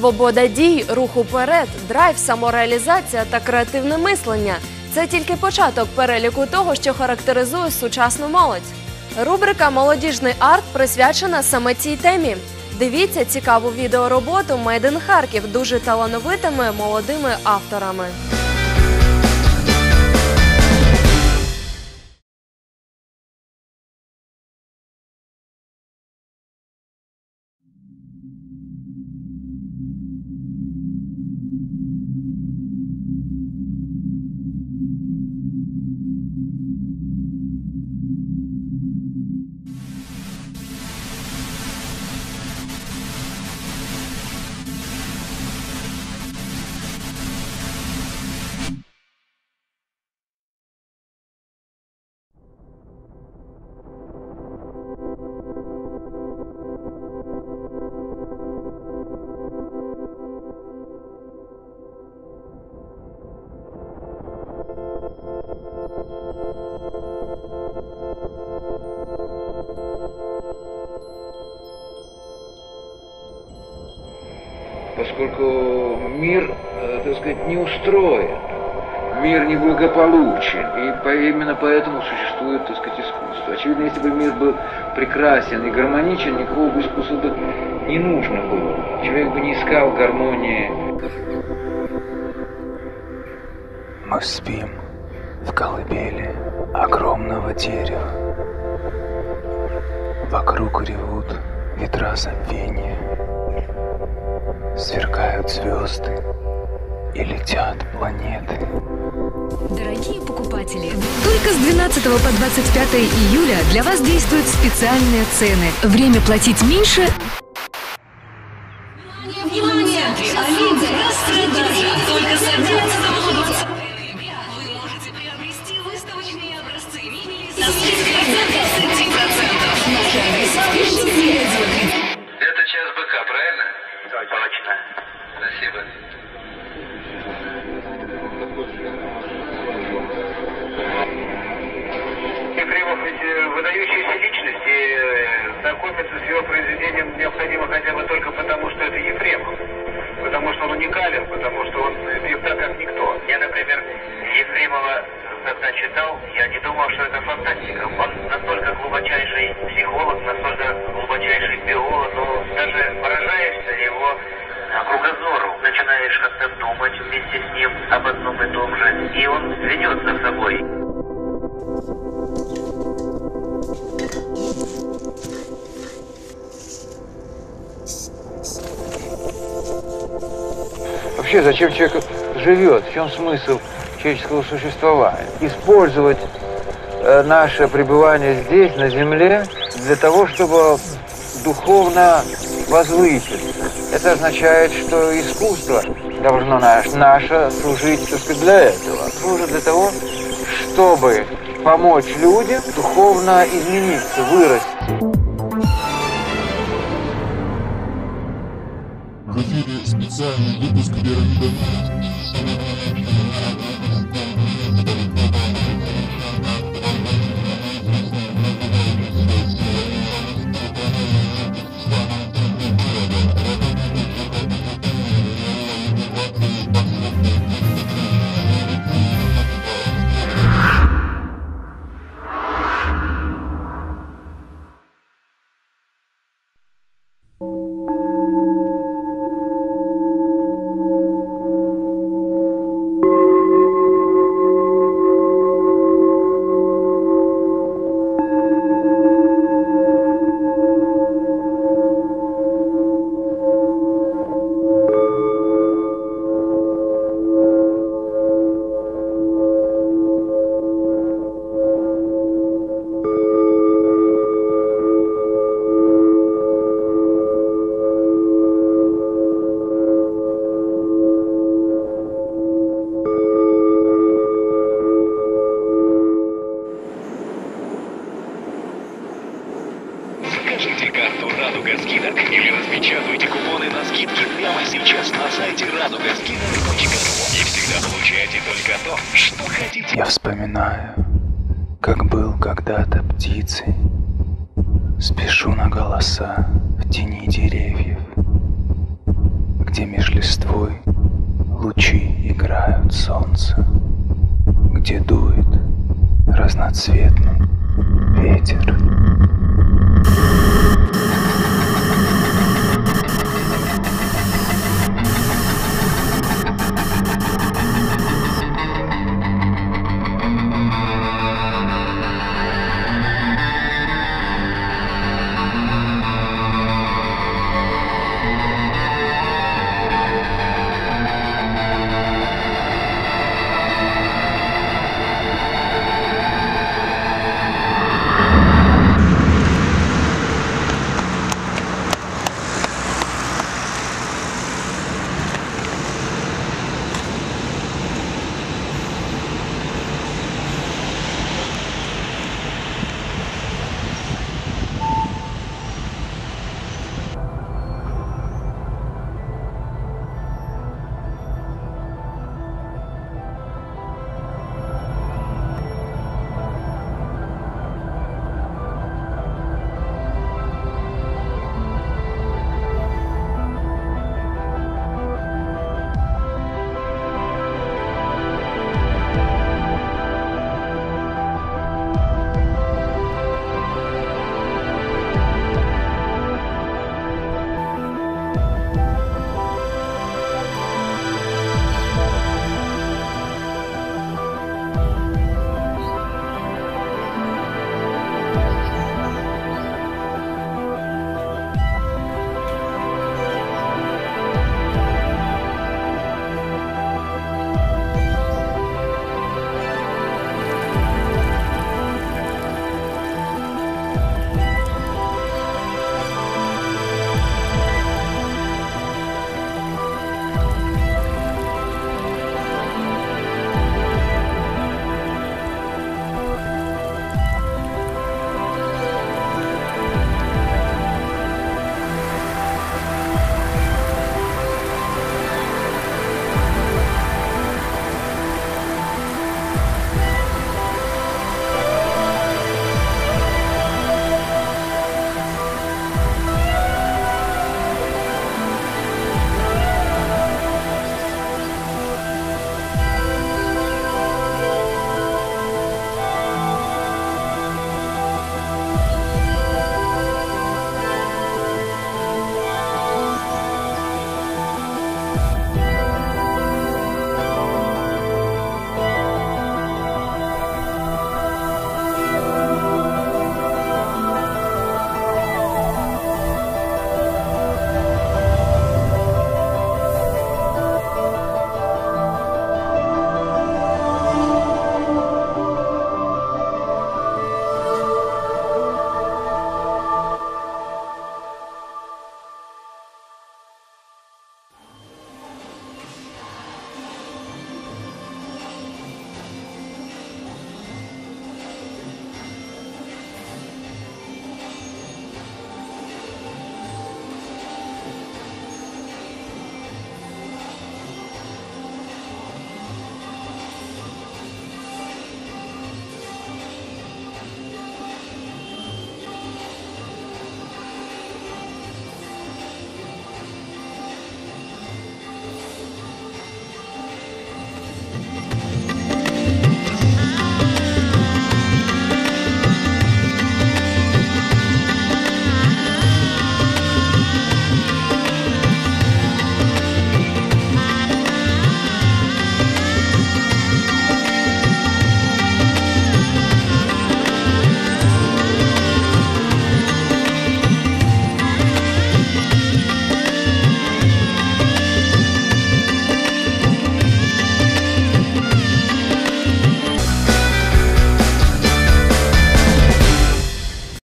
Свобода дій, рух уперед, драйв, самореалізація та креативне мислення це тільки початок переліку того, що характеризує сучасну молодь. Рубрика Молодіжний арт присвячена саме цій темі. Дивіться цікаву відеороботу Made in Харків дуже талановитими молодими авторами. Поскольку мир, э, так сказать, не устроен, мир неблагополучен, и именно поэтому существует, так сказать, искусство. Очевидно, если бы мир был прекрасен и гармоничен, никакого бы искусства бы не нужно было. Человек бы не искал гармонии. Мы спим в колыбели огромного дерева. Вокруг ревут ветра забвения. Сверкают звезды и летят планеты. Дорогие покупатели, только с 12 по 25 июля для вас действуют специальные цены. Время платить меньше Внимание! Олимпия распродажа! Только с 11 Спасибо. Ефремов ведь э, выдающаяся личность, и э, знакомиться с его произведением необходимо хотя бы только потому, что это Ефремов. Потому что он уникален, потому что он э, так как никто. Я, например, Ефремова когда читал, я не думал, что это фантастика. Он настолько глубочайший психолог, настолько глубочайший биолог, но даже поражаешься его а, кругозору. Начинаешь как-то думать вместе с ним об одном и том же, и он ведет за собой. Вообще, зачем человек живет? В чем смысл человеческого существования? Использовать э, наше пребывание здесь, на Земле, для того, чтобы духовно возвыситься. Это означает, что искусство должно наш, наше служить сказать, для этого. Служит для того, чтобы помочь людям духовно измениться, вырасти. В эфире специальный выпуск «Пирамида Карту «Радуга скидок» или распечатывайте купоны на скидки прямо сейчас на сайте радугаскидок.ру и всегда получаете только то, что хотите. Я вспоминаю, как был когда-то птицей. Спешу на голоса в тени деревьев. где меж листвой лучи играют солнца, где дует разноцветный ветер.